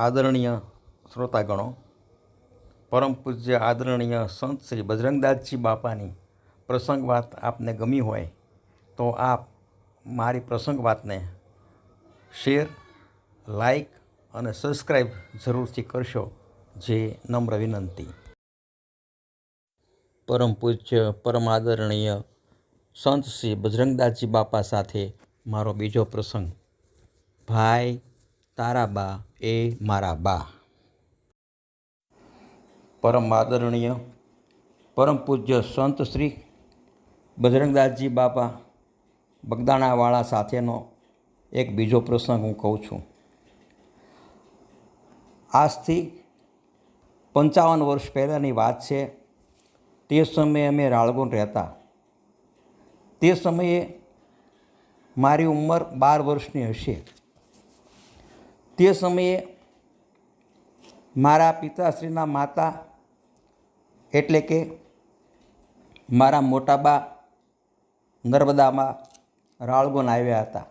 આદરણીય શ્રોતાગણો, પરમ પૂજ્ય આદરણીય સંત શ્રી બજરંગદાસજી બાપાની પ્રસંગ વાત આપને ગમી હોય તો આપ મારી પ્રસંગ વાતને શેર, લાઈક અને સબસ્ક્રાઈબ જરૂરથી કરશો. જે નમ્ર વિનંતી. પરમ પૂજ્ય, પરમ આદરણીય સંત શ્રી બજરંગદાસજી બાપા સાથે મારો બીજો પ્રસંગ. ભાઈ તારા બા એ મારા બા. પરમ આદરણીય, પરમ પૂજ્ય સંત શ્રી બજરંગદાસજી બાપા બગદાણાવાળા સાથેનો એક બીજો પ્રસંગ હું કહું છું. આજથી પંચાવન વર્ષ પહેલાંની વાત છે, તે સમયે અમે રાળગોન રહેતા. તે સમયે મારી ઉંમર બાર વર્ષની હશે. તે સમયે મારા પિતાશ્રીના માતા એટલે કે મારા મોટાબા નર્મદામાં રાળગોન આવ્યા હતા.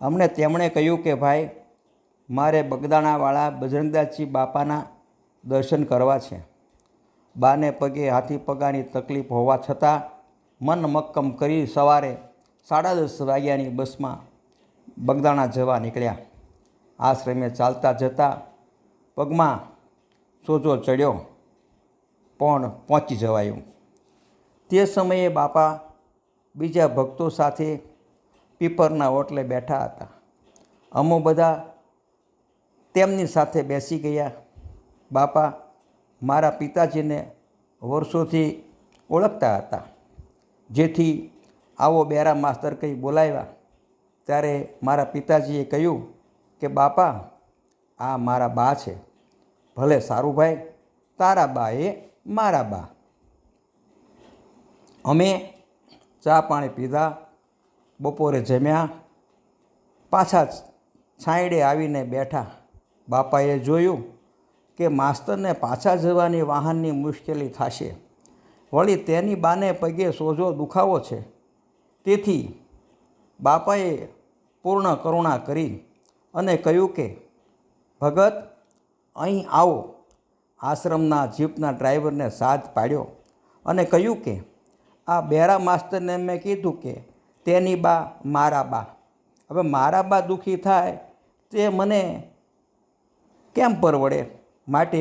અમને તેમણે કહ્યું કે, ભાઈ, મારે બગદાણાવાળા બજરંગદાસજી બાપાના દર્શન કરવા છે. બાને પગે હાથી પગાની તકલીફ હોવા છતાં મન મક્કમ કરી સવારે સાડા દસ વાગ્યાની બસમાં બગદાણા જવા નીકળ્યા. આશ્રમે ચાલતા જતા પગમાં સોજો ચડ્યો, પણ પહોંચી જવાયું. તે સમયે બાપા બીજા ભક્તો સાથે પીપરના ઓટલે બેઠા હતા. અમો બધા તેમની સાથે બેસી ગયા. બાપા મારા પિતાજીને વર્ષોથી ઓળખતા હતા. જેથી આવો બેરા માસ્તર કંઈ બોલાવ્યા, ત્યારે મારા પિતાજીએ કહ્યું કે, બાપા, આ મારા બા છે. ભલે સારું ભાઈ, તારા બા એ મારા બા. અમે ચા પાણી પીધા, બપોરે જમ્યા. પાછા છાંયડે આવીને બેઠા. બાપાએ જોયું કે, માસ્તરને પાછા જવાની વાહનની મુશ્કેલી થશે. વળી તેની બાને પગે સોજો દુખાવો છે. તેથી બાપાએ પૂર્ણ કરુણા કરી અને કહ્યું કે, ભગત, અહીં આવો. આશ્રમના જીપના ડ્રાઈવરને સાથ પાડ્યો અને કહ્યું કે, આ બેરા માસ્તરને મેં કીધું કે, તેની બા મારા બા. હવે મારા બા દુઃખી થાય તે મને કેમ પરવડે? માટે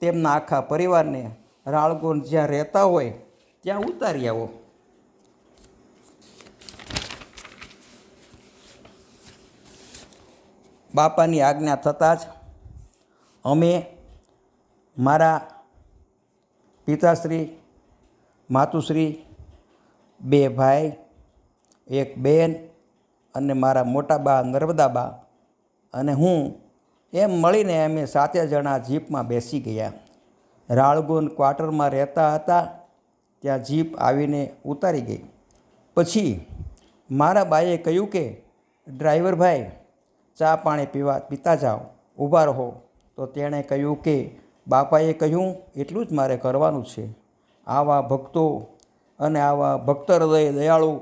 તેમના આખા પરિવારને રાળગોન જ્યાં રહેતા હોય, ત્યાં ઉતારી આવો. બાપાની આજ્ઞા થતાં જ અમે મારા પિતાશ્રી, માતુશ્રી, બે ભાઈ, એક બેન અને મારા મોટા બા નર્મદા બા અને હું એમ મળીને અમે સાતે જણા જીપમાં બેસી ગયા. રાળગોન ક્વાર્ટરમાં રહેતા હતા, ત્યાં જીપ આવીને ઉતારી ગઈ. પછી મારા બાએ કહ્યું કે ડ્રાઈવર ભાઈ ચા પાણી પીવા પીતા જાઓ, ઊભા રહો. તો તેણે કહ્યું કે, બાપાએ કહ્યું, એટલું જ મારે કરવાનું છે. આવા ભક્તો અને આવા ભક્ત હૃદય દયાળુ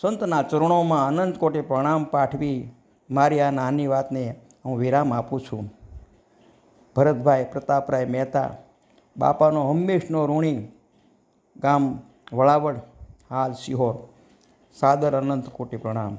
સંતના ચરણોમાં અનંત કોટી પ્રણામ પાઠવી મારી આ નાની વાતને હું વિરામ આપું છું. ભરતભાઈ પ્રતાપરાય મહેતા, બાપાનો હંમેશનો ઋણી ગામ વળાવડ, હાલ સિહોર. સાદર અનંત કોટી પ્રણામ.